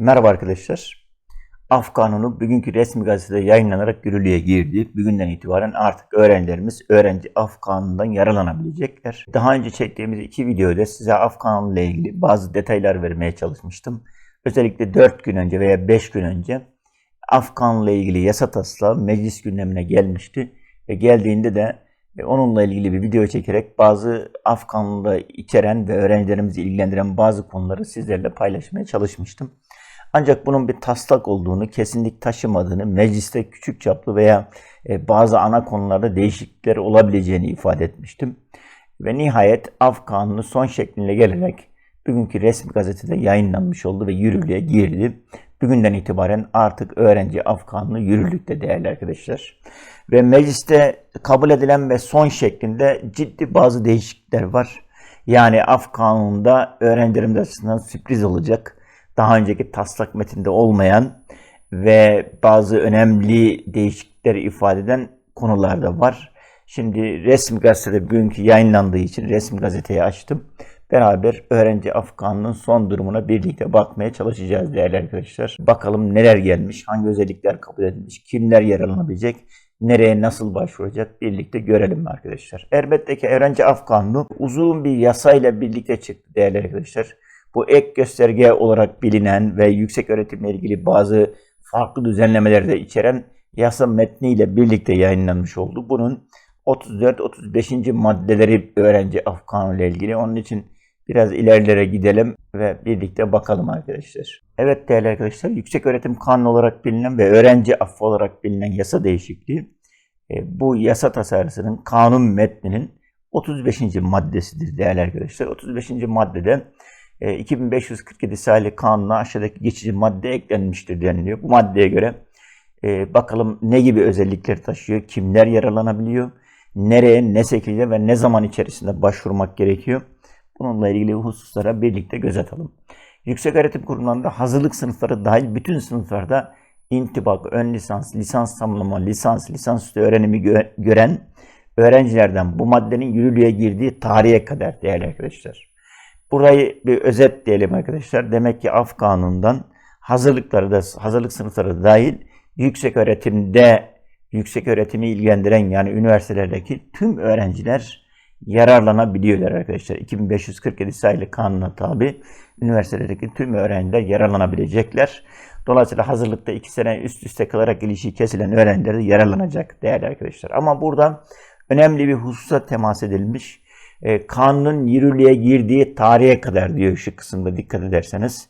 Merhaba arkadaşlar. Af kanunu bugünkü resmi gazetede yayınlanarak yürürlüğe girdi. Bugünden itibaren artık öğrencilerimiz öğrenci af kanunundan yararlanabilecekler. Daha önce çektiğimiz iki videoda size af kanunu ile ilgili bazı detaylar vermeye çalışmıştım. Özellikle 4 gün önce veya 5 gün önce af kanunu ile ilgili yasa taslağı meclis gündemine gelmişti. Ve geldiğinde de e, onunla ilgili bir video çekerek bazı af kanununda içeren ve öğrencilerimizi ilgilendiren bazı konuları sizlerle paylaşmaya çalışmıştım. Ancak bunun bir taslak olduğunu, kesinlik taşımadığını, mecliste küçük çaplı veya e, bazı ana konularda değişiklikler olabileceğini ifade etmiştim. Ve nihayet af kanunu son şekline gelerek bugünkü resmi gazetede yayınlanmış oldu ve yürürlüğe girdi. Bugünden itibaren artık öğrenci af kanunu yürürlükte değerli arkadaşlar. Ve mecliste kabul edilen ve son şeklinde ciddi bazı değişiklikler var. Yani af kanununda öğrencilerimiz açısından sürpriz olacak. Daha önceki taslak metinde olmayan ve bazı önemli değişiklikler ifade eden konular da var. Şimdi resmi gazetede bugünkü yayınlandığı için resmi gazeteyi açtım beraber öğrenci Afgan'ın son durumuna birlikte bakmaya çalışacağız değerli arkadaşlar. Bakalım neler gelmiş, hangi özellikler kabul edilmiş, kimler yararlanabilecek, nereye nasıl başvuracak birlikte görelim arkadaşlar. Elbette ki öğrenci Afganlı uzun bir yasayla birlikte çıktı değerli arkadaşlar. Bu ek gösterge olarak bilinen ve yüksek öğretimle ilgili bazı farklı düzenlemeleri de içeren yasa metniyle birlikte yayınlanmış oldu. Bunun 34-35. maddeleri öğrenci Afgan ile ilgili. Onun için Biraz ilerlere gidelim ve birlikte bakalım arkadaşlar. Evet değerli arkadaşlar, Yüksek Öğretim Kanunu olarak bilinen ve öğrenci affı olarak bilinen yasa değişikliği e, bu yasa tasarısının kanun metninin 35. maddesidir değerli arkadaşlar. 35. maddede 2547 e, sayılı kanuna aşağıdaki geçici madde eklenmiştir deniliyor. Bu maddeye göre e, bakalım ne gibi özellikler taşıyor, kimler yaralanabiliyor, nereye, ne şekilde ve ne zaman içerisinde başvurmak gerekiyor. Bununla ilgili hususlara birlikte göz atalım. Yüksek Öğretim Kurumlarında hazırlık sınıfları dahil bütün sınıflarda intibak, ön lisans, lisans tamamlama, lisans, lisansüstü öğrenimi gö gören öğrencilerden bu maddenin yürürlüğe girdiği tarihe kadar değerli arkadaşlar. Burayı bir özet diyelim arkadaşlar. Demek ki af kanunundan hazırlıkları da hazırlık sınıfları da dahil yüksek öğretimde yüksek öğretimi ilgilendiren yani üniversitelerdeki tüm öğrenciler yararlanabiliyorlar arkadaşlar. 2547 sayılı kanuna tabi üniversitelerdeki tüm öğrenciler yararlanabilecekler. Dolayısıyla hazırlıkta iki sene üst üste kalarak ilişiği kesilen öğrenciler de yararlanacak değerli arkadaşlar. Ama burada önemli bir hususa temas edilmiş. E, kanunun yürürlüğe girdiği tarihe kadar diyor şu kısımda dikkat ederseniz.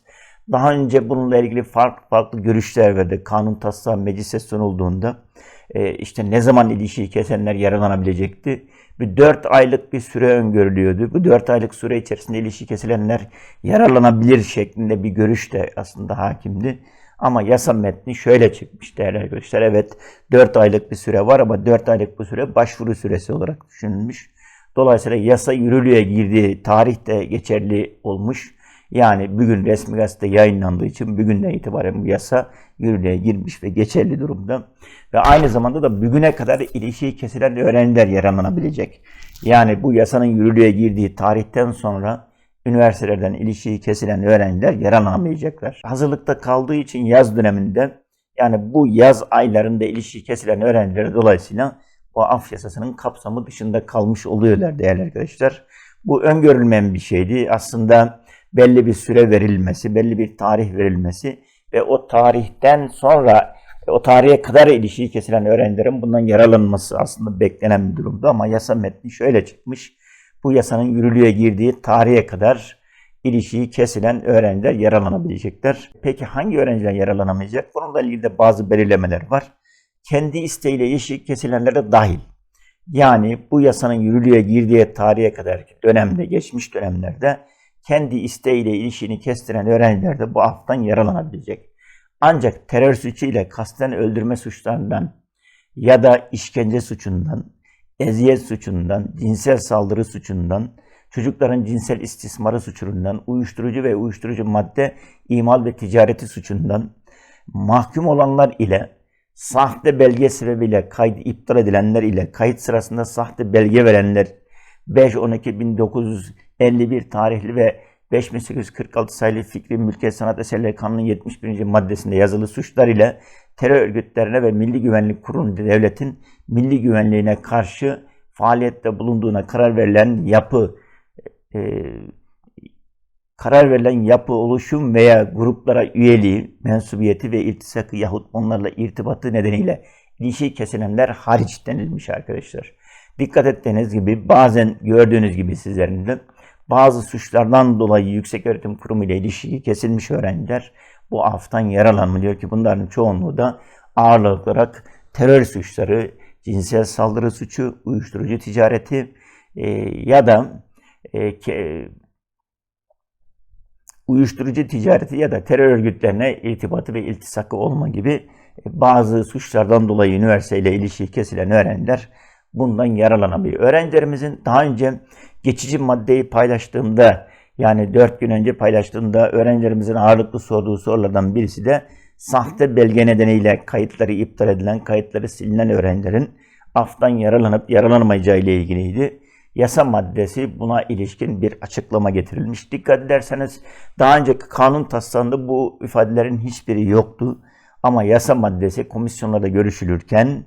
Daha önce bununla ilgili farklı farklı görüşler verdi. Kanun taslağı meclise sunulduğunda e, işte ne zaman ilişiği kesenler yararlanabilecekti bir 4 aylık bir süre öngörülüyordu. Bu 4 aylık süre içerisinde ilişki kesilenler yararlanabilir şeklinde bir görüş de aslında hakimdi. Ama yasa metni şöyle çıkmış değerli arkadaşlar. Evet 4 aylık bir süre var ama 4 aylık bu süre başvuru süresi olarak düşünülmüş. Dolayısıyla yasa yürürlüğe girdiği tarih de geçerli olmuş. Yani bugün resmi gazete yayınlandığı için bugünden itibaren bu yasa yürürlüğe girmiş ve geçerli durumda. Ve aynı zamanda da bugüne kadar ilişiği kesilen öğrenciler yararlanabilecek. Yani bu yasanın yürürlüğe girdiği tarihten sonra üniversitelerden ilişiği kesilen öğrenciler yararlanamayacaklar. Hazırlıkta kaldığı için yaz döneminde yani bu yaz aylarında ilişiği kesilen öğrenciler dolayısıyla bu af yasasının kapsamı dışında kalmış oluyorlar değerli arkadaşlar. Bu öngörülmeyen bir şeydi. Aslında belli bir süre verilmesi, belli bir tarih verilmesi ve o tarihten sonra o tarihe kadar ilişiği kesilen öğrencilerin bundan yararlanması aslında beklenen bir durumdu ama yasa metni şöyle çıkmış. Bu yasanın yürürlüğe girdiği tarihe kadar ilişiği kesilen öğrenciler yararlanabilecekler. Peki hangi öğrenciler yararlanamayacak? Bununla ilgili de bazı belirlemeler var. Kendi isteğiyle ilişiği kesilenler de dahil. Yani bu yasanın yürürlüğe girdiği tarihe kadar dönemde, geçmiş dönemlerde kendi isteğiyle ilişkini kestiren öğrenciler de bu aftan yaralanabilecek. Ancak terör suçu ile kasten öldürme suçlarından ya da işkence suçundan, eziyet suçundan, cinsel saldırı suçundan, çocukların cinsel istismarı suçundan, uyuşturucu ve uyuşturucu madde imal ve ticareti suçundan mahkum olanlar ile sahte belge sebebiyle kayıt iptal edilenler ile kayıt sırasında sahte belge verenler 5-12-1951 tarihli ve 5846 sayılı Fikri Mülkiyet Sanat Eserleri Kanunu 71. maddesinde yazılı suçlar ile terör örgütlerine ve Milli Güvenlik Kurumu devletin milli güvenliğine karşı faaliyette bulunduğuna karar verilen yapı e, karar verilen yapı, oluşum veya gruplara üyeliği, mensubiyeti ve iltisakı yahut onlarla irtibatı nedeniyle ilişki kesilenler hariç denilmiş arkadaşlar. Dikkat ettiğiniz gibi bazen gördüğünüz gibi sizlerin de bazı suçlardan dolayı Yüksek Öğretim Kurumu ile ilişki kesilmiş öğrenciler bu aftan yaralanmıyor ki bunların çoğunluğu da ağırlık olarak terör suçları, cinsel saldırı suçu, uyuşturucu ticareti e, ya da e, ke, uyuşturucu ticareti ya da terör örgütlerine irtibatı ve iltisakı olma gibi e, bazı suçlardan dolayı üniversiteyle ilişki kesilen öğrenciler bundan yaralanabiliyor. Öğrencilerimizin daha önce geçici maddeyi paylaştığımda yani 4 gün önce paylaştığımda öğrencilerimizin ağırlıklı sorduğu sorulardan birisi de sahte belge nedeniyle kayıtları iptal edilen, kayıtları silinen öğrencilerin aftan yaralanıp yaralanamayacağı ile ilgiliydi. Yasa maddesi buna ilişkin bir açıklama getirilmiş. Dikkat ederseniz daha önceki kanun taslağında bu ifadelerin hiçbiri yoktu. Ama yasa maddesi komisyonlarda görüşülürken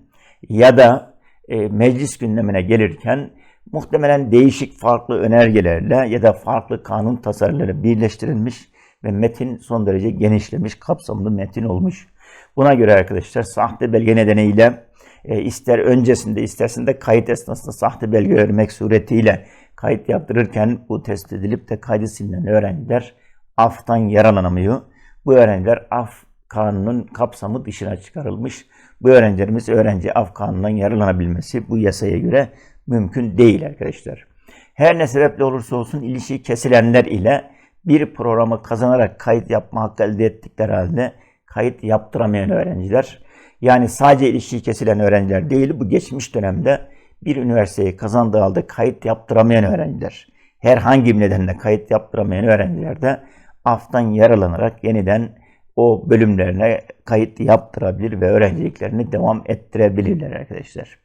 ya da e, meclis gündemine gelirken muhtemelen değişik farklı önergelerle ya da farklı kanun tasarıları birleştirilmiş ve metin son derece genişlemiş, kapsamlı metin olmuş. Buna göre arkadaşlar sahte belge nedeniyle e, ister öncesinde istersinde kayıt esnasında sahte belge vermek suretiyle kayıt yaptırırken bu test edilip de kaydı silinen öğrenciler aftan yaralanamıyor. Bu öğrenciler af kanunun kapsamı dışına çıkarılmış. Bu öğrencilerimiz öğrenci af kanunundan yararlanabilmesi bu yasaya göre mümkün değil arkadaşlar. Her ne sebeple olursa olsun ilişki kesilenler ile bir programı kazanarak kayıt yapma hakkı elde ettikleri halde kayıt yaptıramayan öğrenciler yani sadece ilişki kesilen öğrenciler değil bu geçmiş dönemde bir üniversiteyi kazandığı halde kayıt yaptıramayan öğrenciler. Herhangi bir nedenle kayıt yaptıramayan öğrenciler de aftan yaralanarak yeniden o bölümlerine kayıt yaptırabilir ve öğrenciliklerini devam ettirebilirler arkadaşlar.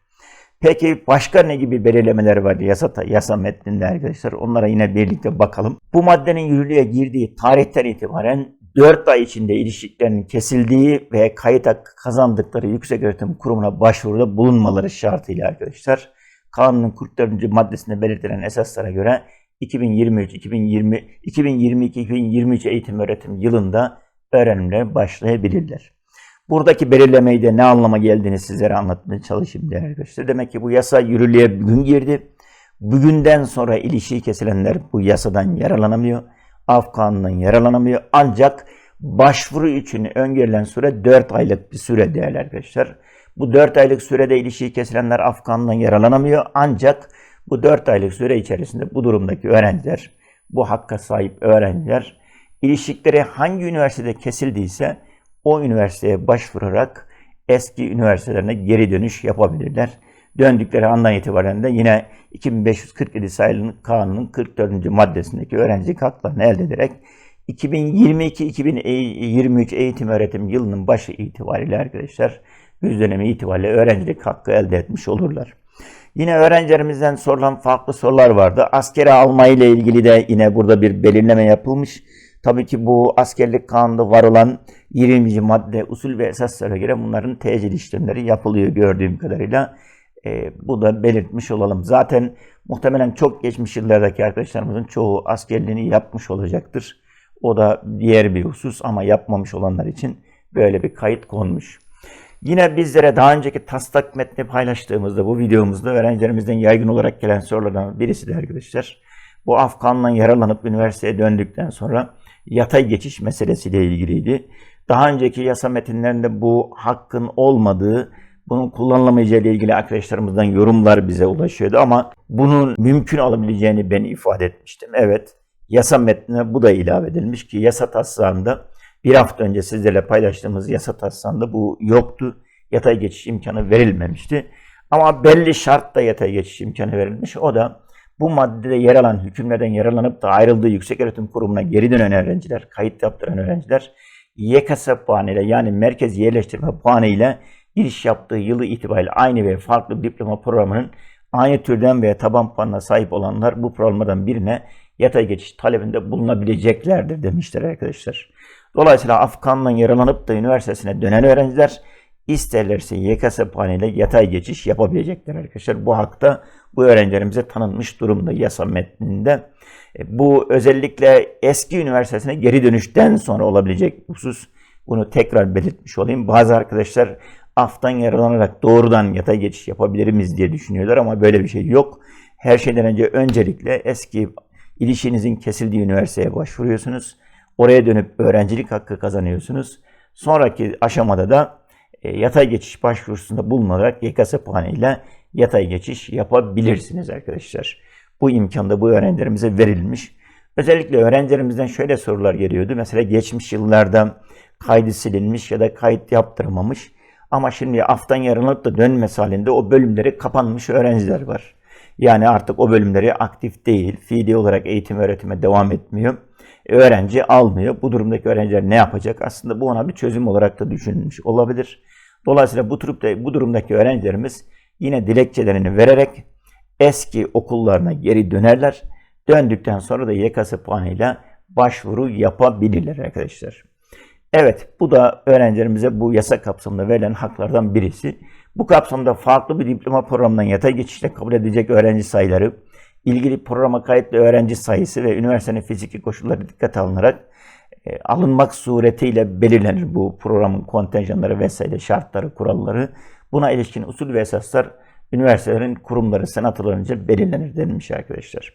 Peki başka ne gibi belirlemeler var yasa, yasa metninde arkadaşlar? Onlara yine birlikte bakalım. Bu maddenin yürürlüğe girdiği tarihten itibaren 4 ay içinde ilişkilerinin kesildiği ve kayıt hakkı kazandıkları yüksek öğretim kurumuna başvuruda bulunmaları şartıyla arkadaşlar. Kanunun 44. maddesinde belirtilen esaslara göre 2023, 2020, 2022, 2023 eğitim öğretim yılında öğrenimle başlayabilirler. Buradaki belirlemeyi de ne anlama geldiğini sizlere anlatmaya çalışayım değerli arkadaşlar. Demek ki bu yasa yürürlüğe bugün girdi. Bugünden sonra ilişiği kesilenler bu yasadan yaralanamıyor. Af kanunundan yaralanamıyor. Ancak başvuru için öngörülen süre 4 aylık bir süre değerli arkadaşlar. Bu 4 aylık sürede ilişiği kesilenler af kanunundan yaralanamıyor. Ancak bu 4 aylık süre içerisinde bu durumdaki öğrenciler, bu hakka sahip öğrenciler ilişkileri hangi üniversitede kesildiyse o üniversiteye başvurarak eski üniversitelerine geri dönüş yapabilirler. Döndükleri andan itibaren de yine 2547 sayılı kanunun 44. maddesindeki öğrencilik haklarını elde ederek 2022-2023 eğitim öğretim yılının başı itibariyle arkadaşlar yüz dönemi itibariyle öğrencilik hakkı elde etmiş olurlar. Yine öğrencilerimizden sorulan farklı sorular vardı. Askere alma ile ilgili de yine burada bir belirleme yapılmış. Tabii ki bu askerlik kanunda var olan 20. madde usul ve esaslara göre bunların tecil işlemleri yapılıyor gördüğüm kadarıyla. E, bu da belirtmiş olalım. Zaten muhtemelen çok geçmiş yıllardaki arkadaşlarımızın çoğu askerliğini yapmış olacaktır. O da diğer bir husus ama yapmamış olanlar için böyle bir kayıt konmuş. Yine bizlere daha önceki taslak metni paylaştığımızda bu videomuzda öğrencilerimizden yaygın olarak gelen sorulardan birisi de arkadaşlar. Bu Afgan'dan yaralanıp üniversiteye döndükten sonra yatay geçiş meselesiyle ilgiliydi. Daha önceki yasa metinlerinde bu hakkın olmadığı, bunun kullanılamayacağı ile ilgili arkadaşlarımızdan yorumlar bize ulaşıyordu ama bunun mümkün olabileceğini ben ifade etmiştim. Evet, yasa metnine bu da ilave edilmiş ki yasa taslağında bir hafta önce sizlerle paylaştığımız yasa taslağında bu yoktu. Yatay geçiş imkanı verilmemişti. Ama belli şartta yatay geçiş imkanı verilmiş. O da bu maddede yer alan hükümlerden yararlanıp da ayrıldığı yüksek öğretim kurumuna geri dönen öğrenciler, kayıt yaptıran öğrenciler YKS puanıyla yani merkez yerleştirme puanı ile giriş yaptığı yılı itibariyle aynı ve farklı diploma programının aynı türden veya taban puanına sahip olanlar bu programlardan birine yatay geçiş talebinde bulunabileceklerdir demişler arkadaşlar. Dolayısıyla Afgan'dan yaralanıp da üniversitesine dönen öğrenciler isterlerse YKS puanıyla yatay geçiş yapabilecekler arkadaşlar. Bu hakta bu öğrencilerimize tanınmış durumda yasa metninde. E, Bu özellikle eski üniversitesine geri dönüşten sonra olabilecek husus. Bunu tekrar belirtmiş olayım. Bazı arkadaşlar aftan yaralanarak doğrudan yatay geçiş yapabilir miyiz diye düşünüyorlar ama böyle bir şey yok. Her şeyden önce öncelikle eski ilişkinizin kesildiği üniversiteye başvuruyorsunuz. Oraya dönüp öğrencilik hakkı kazanıyorsunuz. Sonraki aşamada da e, yatay geçiş başvurusunda bulunarak YKS puanıyla yatay geçiş yapabilirsiniz arkadaşlar. Bu imkan da bu öğrencilerimize verilmiş. Özellikle öğrencilerimizden şöyle sorular geliyordu. Mesela geçmiş yıllarda kaydı silinmiş ya da kayıt yaptırmamış. Ama şimdi aftan yarınlanıp da dönmesi halinde o bölümleri kapanmış öğrenciler var. Yani artık o bölümleri aktif değil, fiili olarak eğitim öğretime devam etmiyor. E, Öğrenci almıyor. Bu durumdaki öğrenciler ne yapacak? Aslında bu ona bir çözüm olarak da düşünülmüş olabilir. Dolayısıyla bu, durumda, bu durumdaki öğrencilerimiz yine dilekçelerini vererek eski okullarına geri dönerler. Döndükten sonra da YKS puanıyla başvuru yapabilirler arkadaşlar. Evet, bu da öğrencilerimize bu yasa kapsamında verilen haklardan birisi. Bu kapsamda farklı bir diploma programından yatay geçişle kabul edilecek öğrenci sayıları, ilgili programa kayıtlı öğrenci sayısı ve üniversitenin fiziki koşulları dikkate alınarak e, alınmak suretiyle belirlenir bu programın kontenjanları vesaire şartları, kuralları. Buna ilişkin usul ve esaslar üniversitelerin kurumları senatolarınca belirlenir denilmiş arkadaşlar.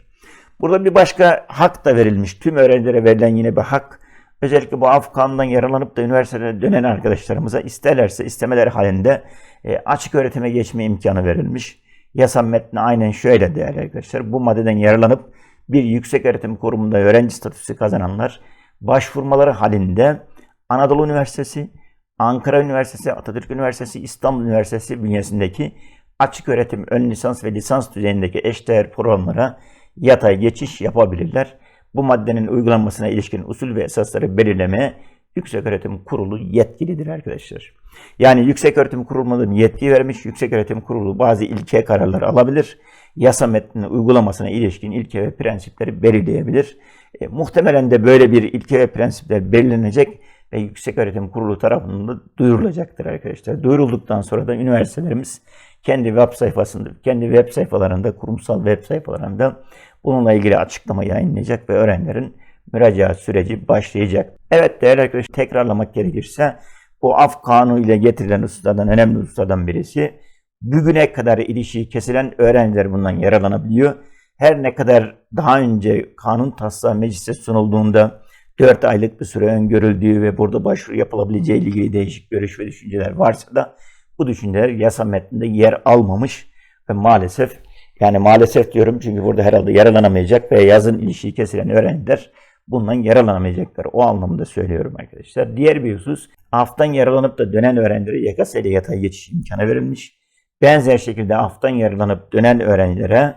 Burada bir başka hak da verilmiş. Tüm öğrencilere verilen yine bir hak. Özellikle bu Afgan'dan yaralanıp da üniversiteye dönen arkadaşlarımıza isterlerse istemeleri halinde e, açık öğretime geçme imkanı verilmiş. Yasa metni aynen şöyle değerli arkadaşlar. Bu maddeden yaralanıp bir yüksek öğretim kurumunda öğrenci statüsü kazananlar başvurmaları halinde Anadolu Üniversitesi, Ankara Üniversitesi, Atatürk Üniversitesi, İstanbul Üniversitesi bünyesindeki açık öğretim ön lisans ve lisans düzeyindeki eşdeğer programlara yatay geçiş yapabilirler. Bu maddenin uygulanmasına ilişkin usul ve esasları belirlemeye Yükseköğretim Kurulu yetkilidir arkadaşlar. Yani Yükseköğretim Kurulu'nun yetki vermiş. Yükseköğretim Kurulu bazı ilke kararları alabilir. Yasa metninin uygulamasına ilişkin ilke ve prensipleri belirleyebilir. E, muhtemelen de böyle bir ilke ve prensipler belirlenecek ve Yükseköğretim Kurulu tarafından da duyurulacaktır arkadaşlar. Duyurulduktan sonra da üniversitelerimiz kendi web sayfasında, kendi web sayfalarında, kurumsal web sayfalarında bununla ilgili açıklama yayınlayacak ve öğrencilerin müracaat süreci başlayacak. Evet değerli arkadaşlar tekrarlamak gerekirse bu af kanunu ile getirilen hususlardan önemli hususlardan birisi bugüne kadar ilişiği kesilen öğrenciler bundan yararlanabiliyor. Her ne kadar daha önce kanun taslağı meclise sunulduğunda 4 aylık bir süre öngörüldüğü ve burada başvuru yapılabileceği ile ilgili değişik görüş ve düşünceler varsa da bu düşünceler yasa metninde yer almamış ve maalesef yani maalesef diyorum çünkü burada herhalde yaralanamayacak ve yazın ilişiği kesilen öğrenciler bundan yaralanamayacaklar. O anlamda söylüyorum arkadaşlar. Diğer bir husus aftan yaralanıp da dönen öğrencilere YKS ile yatay geçiş imkanı verilmiş. Benzer şekilde aftan yaralanıp dönen öğrencilere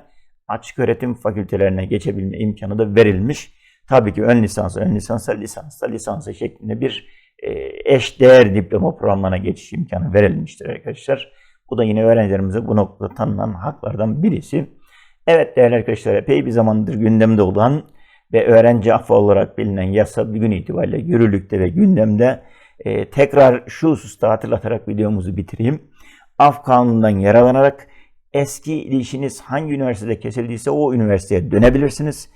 açık öğretim fakültelerine geçebilme imkanı da verilmiş. Tabii ki ön lisans, ön lisansa, lisansa, lisansa şeklinde bir e, eşdeğer diploma programlarına geçiş imkanı verilmiştir arkadaşlar. Bu da yine öğrencilerimize bu noktada tanınan haklardan birisi. Evet değerli arkadaşlar epey bir zamandır gündemde olan ve öğrenci affı olarak bilinen yasa bugün itibariyle yürürlükte ve gündemde. E, tekrar şu hususta hatırlatarak videomuzu bitireyim. Af kanunundan yararlanarak eski ilişkiniz hangi üniversitede kesildiyse o üniversiteye dönebilirsiniz.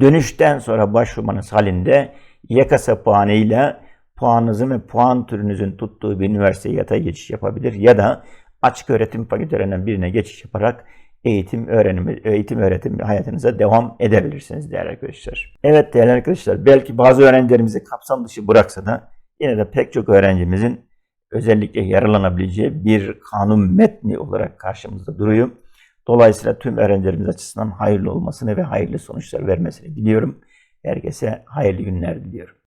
Dönüşten sonra başvurmanız halinde YKS puanıyla puanınızın ve puan türünüzün tuttuğu bir üniversiteye yatay geçiş yapabilir ya da açık öğretim fakültelerinden birine geçiş yaparak eğitim öğrenim eğitim öğretim hayatınıza devam edebilirsiniz değerli arkadaşlar. Evet değerli arkadaşlar belki bazı öğrencilerimizi kapsam dışı bıraksa da yine de pek çok öğrencimizin özellikle yararlanabileceği bir kanun metni olarak karşımızda duruyor. Dolayısıyla tüm öğrencilerimiz açısından hayırlı olmasını ve hayırlı sonuçlar vermesini diliyorum. Herkese hayırlı günler diliyorum.